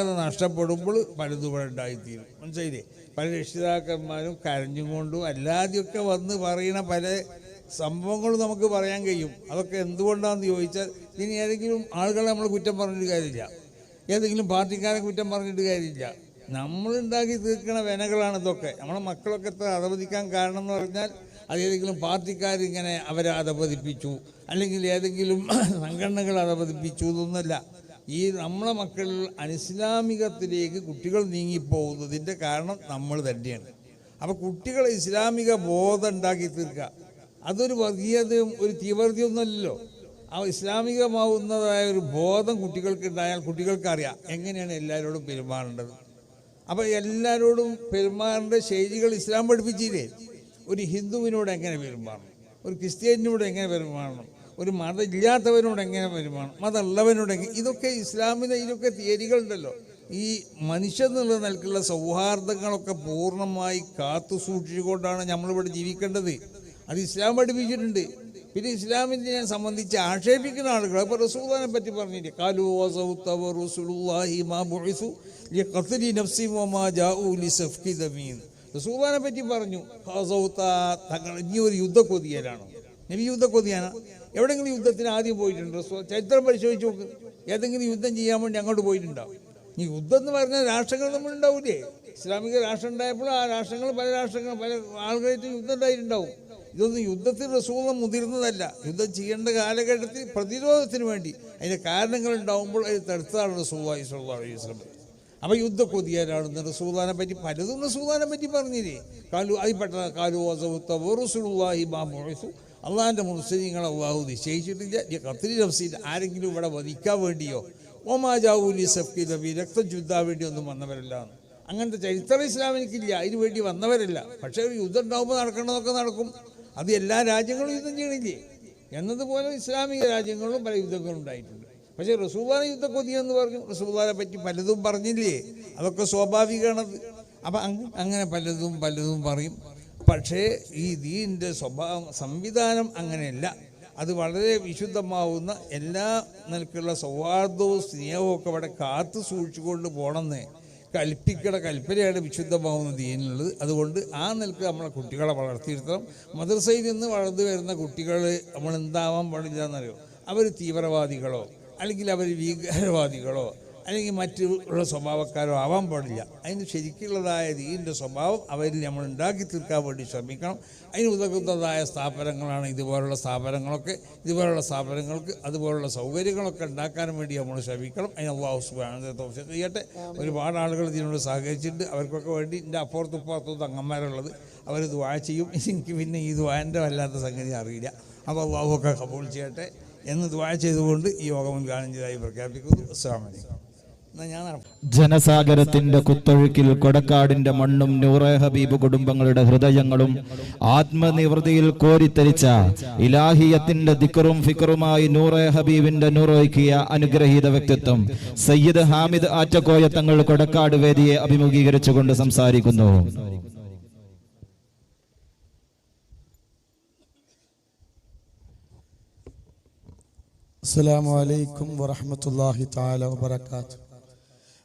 അത് നഷ്ടപ്പെടുമ്പോൾ പലതും ഇവിടെ ഉണ്ടായിത്തീരും മനസ്സിലായില്ലേ? പല രക്ഷിതാക്കന്മാരും കരഞ്ഞും കൊണ്ടും അല്ലാതെയൊക്കെ വന്ന് പറയുന്ന പല സംഭവങ്ങളും നമുക്ക് പറയാൻ കഴിയും. അതൊക്കെ എന്തുകൊണ്ടാണെന്ന് ചോദിച്ചാൽ ഇനി ഏതെങ്കിലും ആളുകളെ നമ്മൾ കുറ്റം പറഞ്ഞിട്ട് കാര്യമില്ല. ഏതെങ്കിലും പാർട്ടിക്കാരെ കുറ്റം പറഞ്ഞിട്ട് കാര്യമില്ല. നമ്മളുണ്ടാക്കി തീർക്കണ വേനകളാണ് ഇതൊക്കെ. നമ്മളെ മക്കളൊക്കെ എത്ര അധപതിക്കാൻ കാരണം എന്ന് പറഞ്ഞാൽ അത് ഏതെങ്കിലും പാർട്ടിക്കാരിങ്ങനെ അവരെ അധപതിപ്പിച്ചു. അല്ലെങ്കിൽ ഏതെങ്കിലും സംഘടനകൾ അധപതിപ്പിച്ചു എന്നൊന്നല്ല ഈ നമ്മളെ മക്കൾ അനിസ്ലാമികത്തിലേക്ക് കുട്ടികൾ നീങ്ങിപ്പോകുന്നതിന്റെ കാരണം നമ്മൾ തന്നെയാണ്. അപ്പോൾ കുട്ടികളെ ഇസ്ലാമിക ബോധം ഉണ്ടാക്കി തീർക്കുക. അതൊരു വർഗീയതയും ഒരു തീവ്രതയൊന്നുമല്ലല്ലോ ആ ഇസ്ലാമികമാവുന്നതായ ഒരു ബോധം കുട്ടികൾക്ക് ഉണ്ടായാൽ കുട്ടികൾക്ക് അറിയാം എങ്ങനെയാണ് എല്ലാവരോടും പെരുമാറേണ്ടത്. അപ്പോൾ എല്ലാവരോടും പെരുമാറേണ്ട ശൈലികൾ ഇസ്ലാം പഠിപ്പിച്ചില്ലേ? ഒരു ഹിന്ദുവിനോട് എങ്ങനെ പെരുമാറണം? ഒരു ക്രിസ്ത്യാനിയോട് എങ്ങനെ പെരുമാറണം? ഒരു മതമില്ലാത്തവനോട് എങ്ങനെ പെരുമാണം മതമുള്ളവനോട് എങ്ങനെ? ഇതൊക്കെ ഇസ്ലാമിന്റെ ഇതൊക്കെ തിയറികളുണ്ടല്ലോ. ഈ മനുഷ്യൻ എന്നുള്ള നിലക്കുള്ള സൗഹാർദ്ദങ്ങളൊക്കെ പൂർണമായി കാത്തു സൂക്ഷിച്ചുകൊണ്ടാണ് നമ്മളിവിടെ ജീവിക്കേണ്ടത്. അത് ഇസ്ലാം പഠിപ്പിച്ചിട്ടുണ്ട്. പിന്നെ ഇസ്ലാമിനെ സംബന്ധിച്ച് ആക്ഷേപിക്കുന്ന ആളുകൾ ഇപ്പോൾ റസൂദാനെ പറ്റി പറഞ്ഞില്ലേ? റസൂദാനെ പറ്റി പറഞ്ഞു. തങ്ങൾ ഇനി ഒരു യുദ്ധക്കൊതിയലാണോ നബി യുദ്ധക്കൊതിയാണ് എവിടെയെങ്കിലും യുദ്ധത്തിന് ആദ്യം പോയിട്ടുണ്ടോ? ചരിത്രം പരിശോധിച്ച് നോക്ക്. ഏതെങ്കിലും യുദ്ധം ചെയ്യാൻ വേണ്ടി അങ്ങോട്ട് പോയിട്ടുണ്ടാവും ഈ യുദ്ധം എന്ന് പറഞ്ഞാൽ രാഷ്ട്രങ്ങൾ നമ്മളുണ്ടാവില്ലേ ഇസ്ലാമിക രാഷ്ട്രം ഉണ്ടായപ്പോൾ ആ രാഷ്ട്രങ്ങൾ പല രാഷ്ട്രങ്ങൾ പല ആളുകളായിട്ട് യുദ്ധം ഉണ്ടായിട്ടുണ്ടാവും. ഇതൊന്നും യുദ്ധത്തിൽ റസൂളം മുതിർന്നതല്ല. യുദ്ധം ചെയ്യേണ്ട കാലഘട്ടത്തിൽ പ്രതിരോധത്തിന് വേണ്ടി. അതിന്റെ കാരണങ്ങൾ ഉണ്ടാവുമ്പോൾ അത് തടുത്താണ് റസൂലായി സ്വല്ലല്ലാഹു അലൈഹി വസല്ലം. അപ്പോൾ യുദ്ധ കൊതിയാരാണെന്ന് റസൂലാനെ പറ്റി പലതും റസൂലാനെ പറ്റി പറഞ്ഞില്ലേ? കാലു അതിൽപ്പെട്ട കാലു റസൂലുള്ളാഹി മാ മുഅ്സു അള്ളാഹിന്റെ മുസ്ലിങ്ങൾ അള്ളാഹു നിശ്ചയിച്ചിട്ടില്ല. കത്തിരി നഫ്സീൽ ആരെങ്കിലും ഇവിടെ വധിക്കാൻ വേണ്ടിയോ? ഒമാജാവൂലി സഫ്കി നബി രക്തം ചുദ്ധാൻ വേണ്ടി ഒന്നും വന്നവരല്ല. അങ്ങനത്തെ ചരിത്രം ഇസ്ലാമിനിക്കില്ല. അതിന് വേണ്ടി വന്നവരല്ല. പക്ഷേ ഒരു യുദ്ധം ഉണ്ടാകുമ്പോൾ നടക്കണതൊക്കെ നടക്കും. അത് എല്ലാ രാജ്യങ്ങളും യുദ്ധം ചെയ്യണില്ലേ? എന്നതുപോലെ ഇസ്ലാമിക രാജ്യങ്ങളിലും പല യുദ്ധങ്ങളും ഉണ്ടായിട്ടുണ്ട്. പക്ഷേ റസൂബാന യുദ്ധക്കൊതി എന്ന് പറഞ്ഞു. റസൂബാനെ പറ്റി പലതും പറഞ്ഞില്ലേ? അതൊക്കെ സ്വാഭാവികമാണത്. അപ്പം അങ്ങനെ പലതും പലതും പറയും. പക്ഷേ ഈ ദീന്റെ സ്വഭാവം സംവിധാനം അങ്ങനെയല്ല. അത് വളരെ വിശുദ്ധമാവുന്ന എല്ലാ നിലക്കുള്ള സൗഹാർദ്ദവും സ്നേഹവും ഒക്കെ അവിടെ കാത്തു സൂക്ഷിച്ചുകൊണ്ട് പോകണമെന്ന് കൽപ്പിക്കട കൽപ്പനയാണ് വിശുദ്ധമാവുന്ന ദീനുള്ളത് അതുകൊണ്ട് ആ നിലയ്ക്ക് നമ്മളെ കുട്ടികളെ വളർത്തിയിരുത്തണം. മദ്രസയിൽ നിന്ന് വളർന്നു വരുന്ന കുട്ടികൾ നമ്മൾ എന്താവാൻ പാടില്ല എന്നറിയോ അവർ തീവ്രവാദികളോ? അല്ലെങ്കിൽ അവർ ഭീകരവാദികളോ? അല്ലെങ്കിൽ മറ്റുള്ള സ്വഭാവക്കാരോ ആവാൻ പാടില്ല. അതിന് ശരിക്കുള്ളതായ ദീന്റെ സ്വഭാവം അവരിൽ നമ്മൾ ഉണ്ടാക്കി തീർക്കാൻ വേണ്ടി ശ്രമിക്കണം. അതിന് ഉതകുന്നതായ സ്ഥാപനങ്ങളാണ് ഇതുപോലുള്ള സ്ഥാപനങ്ങളൊക്കെ. ഇതുപോലുള്ള സ്ഥാപനങ്ങൾക്ക് അതുപോലുള്ള സൗകര്യങ്ങളൊക്കെ ഉണ്ടാക്കാൻ വേണ്ടി നമ്മൾ ശ്രമിക്കണം. അതിന് അള്ളാഹു സുബാനത്തെ ചെയ്യട്ടെ ഒരുപാട് ആളുകൾ ഇതിനോട് സഹകരിച്ചിട്ടുണ്ട്. അവർക്കൊക്കെ വേണ്ടി എന്റെ അപ്പുറത്തും ഇപ്പുറത്തും തങ്ങന്മാരുള്ളത് അവർ ദ്വാ ചെയ്യും. എനിക്ക് പിന്നെ ഈ ദ്വാന്റെ വല്ലാത്ത സംഗതി അറിയില്ല. അപ്പോൾ അള്ളാഹു ഒക്കെ കബൂൾ ചെയ്യട്ടെ എന്ന് ദ്വാ ചെയ്തുകൊണ്ട് ഈ യോഗം ഉദ്ഘാടനം ചെയ്തതായി പ്രഖ്യാപിക്കുന്നു. അസ്സാം വലൈക്കും ജനസാഗരത്തിന്റെ കുത്തൊഴുക്കിൽ കൊടക്കാടിന്റെ മണ്ണും നൂറെ ഹബീബ് കുടുംബങ്ങളുടെ ഹൃദയങ്ങളും ആത്മനിവൃത്തിയിൽ കോരിത്തരിച്ച ഇലാഹിയത്തിന്റെ ദിക്കറും ഫിക്കറുമായി നൂറെ ഹബീബിന്റെ നൂറോയ്ക്കിയ അനുഗ്രഹീത വ്യക്തിത്വം സയ്യിദ് ഹാമിദ് ആറ്റക്കോയ തങ്ങൾ കൊടക്കാട് വേദിയെ അഭിമുഖീകരിച്ചുകൊണ്ട് സംസാരിക്കുന്നു. അസ്സാം വലൈക്കും വറഹ്മത്തുള്ളാഹി താല വാത്തു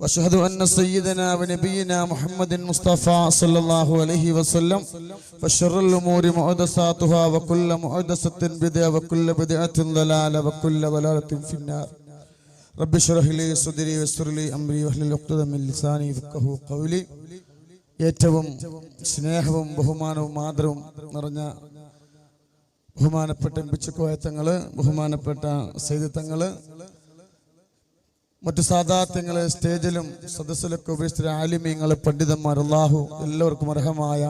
واشهد ان سيدنا ونبينا محمد مصطفى صلى الله عليه وسلم فشر الامور محدثاتها وكل محدثه بدعه وكل بدعه ضلاله وكل ضلاله في النار رب اشرح لي صدري ويسر لي امري واحلل عقدة من لساني يفقهوا قولي ഏറ്റവും സ്നേഹവും ബഹുമാനവും ആദരവും നിറഞ്ഞ ബഹുമാനപ്പെട്ട എംപിച്ചക്കോയത്തങ്ങള് ബഹുമാനപ്പെട്ട സൈദത്തങ്ങള് മറ്റു സാധാത്യങ്ങളെ സ്റ്റേജിലും സദസ്സിലൊക്കെ ഉപേക്ഷിച്ച ആലിമീങ്ങളെ പണ്ഡിതന്മാർ അള്ളാഹു എല്ലാവർക്കും അർഹമായ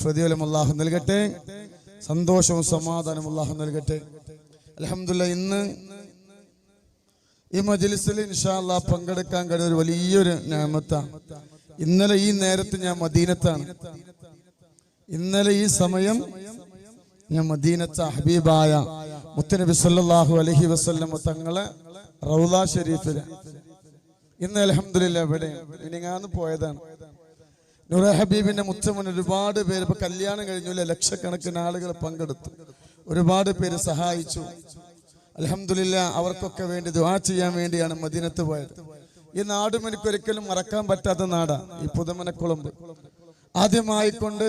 പ്രതിഫലം അള്ളാഹു നൽകട്ടെ. സന്തോഷവും സമാധാനവും അള്ളാഹു നൽകട്ടെ. അലഹമില്ല ഇന്ന് ഈ മജിലിസിൽ ഇൻഷാല്ല പങ്കെടുക്കാൻ കഴിയുന്ന ഒരു വലിയൊരു ഞാമത്താണ് ഇന്നലെ ഈ നേരത്ത് ഞാൻ മദീനത്താണ്. ഇന്നലെ ഈ സമയം ഞാൻ മദീനത്ത ഹബീബായ മുത്തനബി സല്ലാഹു അലഹി വസല്ലം തങ്ങളെ റൗല ഷെരീഫിൽ ഇന്ന് അലഹമില്ല ഇവിടെ മിനിങ്ങാന്ന് പോയതാണ്. നൂറ ഹബീബിന്റെ മുത്തമൻ ഒരുപാട് പേര് ഇപ്പൊ കല്യാണം കഴിഞ്ഞില്ല ലക്ഷക്കണക്കിന് ആളുകൾ പങ്കെടുത്തു. ഒരുപാട് പേര് സഹായിച്ചു. അലഹമില്ല അവർക്കൊക്കെ വേണ്ടി ദുവാ ചെയ്യാൻ വേണ്ടിയാണ് മദീനത്ത് പോയത്. ഈ നാടും എനിക്ക് ഒരിക്കലും മറക്കാൻ പറ്റാത്ത നാടാണ് ഈ പുതുമനക്കുളമ്പ് ആദ്യമായിക്കൊണ്ട്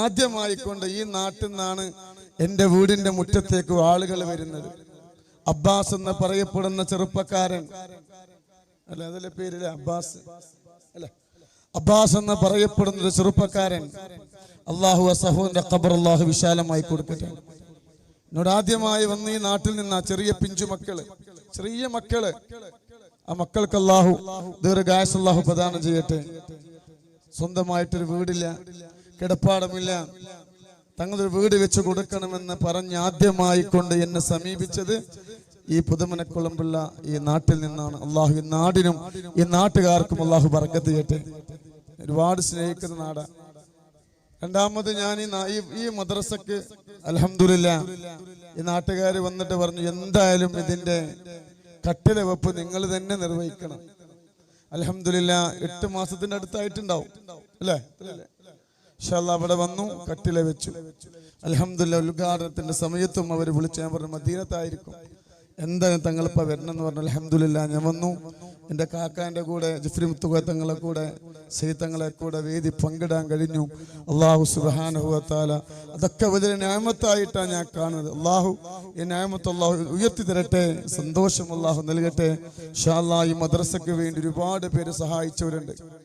ആദ്യമായിക്കൊണ്ട് ഈ നാട്ടിൽ നിന്നാണ് എന്റെ വീടിന്റെ മുറ്റത്തേക്ക് ആളുകൾ വരുന്നത്. അബ്ബാസ് എന്ന് പറയപ്പെടുന്ന ചെറുപ്പക്കാരൻ. അല്ല? അതിലെ പേരിൽ? അബ്ബാസ്. അല്ല? അബ്ബാസ് എന്ന് പറയപ്പെടുന്ന ഒരു ചെറുപ്പക്കാരൻ. അള്ളാഹു അസഹുവിന്റെ ഖബർ അള്ളാഹു വിശാലമായി കൊടുക്കട്ടെ. എന്നോട് ആദ്യമായി വന്ന് ഈ നാട്ടിൽ നിന്ന് ചെറിയ പിഞ്ചു മക്കൾ. ചെറിയ മക്കൾ. ആ മക്കൾക്ക് അള്ളാഹു ദീർഘായസ് അള്ളാഹു പ്രദാനം ചെയ്യട്ടെ. സ്വന്തമായിട്ടൊരു വീടില്ല. കിടപ്പാടമില്ല. തങ്ങളൊരു വീട് വെച്ച് കൊടുക്കണമെന്ന് പറഞ്ഞ് ആദ്യമായി കൊണ്ട് എന്നെ സമീപിച്ചത് ഈ പുതുമനക്കുളമ്പുള്ള ഈ നാട്ടിൽ നിന്നാണ്. അള്ളാഹു ഈ നാടിനും ഈ നാട്ടുകാർക്കും അള്ളാഹു പറക്കത്ത് ചെയ്യട്ടെ. ഒരുപാട് സ്നേഹിക്കുന്ന നാടാണ് രണ്ടാമത് ഞാൻ ഈ ഈ- ഈ മദ്രസക്ക് അലഹമില്ല ഈ നാട്ടുകാർ വന്നിട്ട് പറഞ്ഞു എന്തായാലും ഇതിന്റെ കട്ടിലവെപ്പ് നിങ്ങൾ തന്നെ നിർവഹിക്കണം. അലഹമില്ല എട്ട് മാസത്തിന്റെ അടുത്തായിട്ടുണ്ടാവും അല്ലേ? ഇൻഷാല്ലാ അവിടെ വന്നു കട്ടില വെച്ചു. അലഹമില്ല ഉദ്ഘാടനത്തിന്റെ സമയത്തും അവർ വിളിച്ച് ഞാൻ പറഞ്ഞു മദീനത്തായിരിക്കും. എന്തായാലും വരണം എന്ന് പറഞ്ഞു. അലഹമില്ല ഞാൻ വന്നു. എന്റെ കാക്കാന്റെ കൂടെ ജിഫ്രി മുത്തുക തങ്ങളെ കൂടെ സൈത്തങ്ങളെ കൂടെ വേദി പങ്കിടാൻ കഴിഞ്ഞു. അള്ളാഹു സുബാനുഭവത്താല അതൊക്കെ വലിയ ന്യായമത്തായിട്ടാണ് ഞാൻ കാണുന്നത്. അള്ളാഹു ഈ ന്യായമത്ത് അള്ളാഹു ഉയർത്തി തരട്ടെ സന്തോഷം അള്ളാഹു നൽകട്ടെ. ഷാല്ലാ ഈ മദ്രസയ്ക്ക് വേണ്ടി ഒരുപാട് പേര് സഹായിച്ചവരുണ്ട്.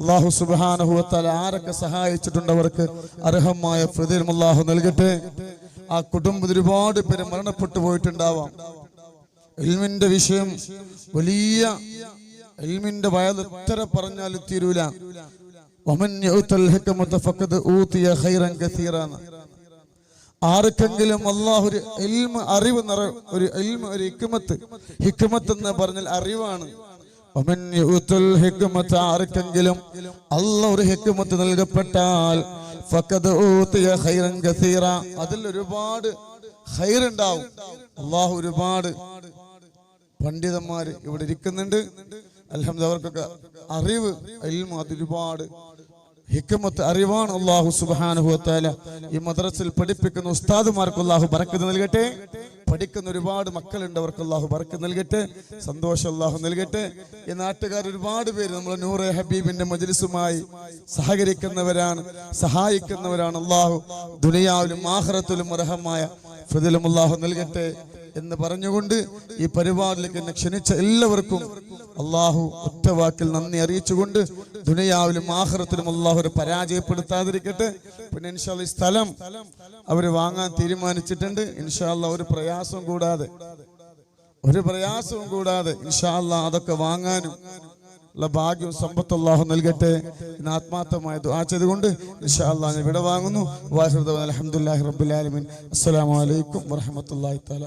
അള്ളാഹു സുബാനഹുവത്താൽ ആരൊക്കെ സഹായിച്ചിട്ടുണ്ട് അവർക്ക് അർഹമായ പ്രതിഫലം അള്ളാഹു നൽകട്ടെ. ആ കുടുംബത്തിൽ ഒരുപാട് പേര് മരണപ്പെട്ടു പോയിട്ടുണ്ടാവാം. എൽമിന്റെ വിഷയം വലിയ എൽമിന്റെ വയൽ എത്ര പറഞ്ഞാലും തീരൂല. ആർക്കെങ്കിലും അള്ളാഹു അറിവ് നിറ ഒരു ഒരു ഹിക്മത്ത് ഹിക്മത്ത് എന്ന് പറഞ്ഞാൽ അറിവാണ്. ആർക്കെങ്കിലും അല്ല ഒരു ഹിക്മത്ത് നൽകപ്പെട്ടാൽ അതിൽ ഒരുപാട് ഹൈറുണ്ടാവും അള്ളാഹു ഒരുപാട് പണ്ഡിതന്മാര് ഇവിടെ ഇരിക്കുന്നുണ്ട്. അലഹമ്മദ് അവർക്കൊക്കെ അറിവ് ഇൽമ അതൊരുപാട് ഹിക്കമത്ത് അറിവാണ് അള്ളാഹു സുബാനുഭവത്താല ഈ മദ്രസിൽ പഠിപ്പിക്കുന്ന ഉസ്താദുമാർക്ക് അള്ളാഹു ബറക്കത്ത് നൽകട്ടെ. പഠിക്കുന്ന ഒരുപാട് മക്കളുണ്ട് അവർക്ക് അള്ളാഹു വർക്ക് നൽകട്ടെ സന്തോഷം അള്ളാഹു നൽകട്ടെ. ഈ നാട്ടുകാർ ഒരുപാട് പേര് നമ്മൾ നൂറെ ഹബീബിന്റെ മജലിസുമായി സഹകരിക്കുന്നവരാണ് സഹായിക്കുന്നവരാണ് അള്ളാഹു ദുനിയാവിലും ആഹ്റത്തിലും അർഹമായ ഫിദിലും അള്ളാഹു നൽകട്ടെ. എന്ന് പറഞ്ഞുകൊണ്ട് ഈ പരിപാടിയിലേക്ക് എന്നെ ക്ഷണിച്ച എല്ലാവർക്കും അള്ളാഹു ഒറ്റവാക്കിൽ നന്ദി അറിയിച്ചുകൊണ്ട് ദുനിയാവിലും ആഹ്റത്തിലും അള്ളാഹു ഒരു പരാജയപ്പെടുത്താതിരിക്കട്ടെ. പിന്നെ ഇൻഷാല്ല ഈ സ്ഥലം അവർ വാങ്ങാൻ തീരുമാനിച്ചിട്ടുണ്ട്. ഇൻഷാല്ല ഒരു പ്രയാസവും കൂടാതെ ഒരു പ്രയാസവും കൂടാതെ ഇൻഷാല്ല അതൊക്കെ വാങ്ങാനും ഉള്ള ഭാഗ്യവും സമ്പത്ത് അള്ളാഹു നൽകട്ടെ ആത്മാർത്ഥമായ ദുആ ചെയ്തുകൊണ്ട് ഇൻഷാ അല്ലാഹ് ഞാൻ ഇവിടെ വാങ്ങുന്നു. അലഹമുല്ലാഹി റബ്ബുൽ ആലമീൻ. അസ്സലാമു അലൈക്കും വറഹ്മത്തുള്ളാഹി തആല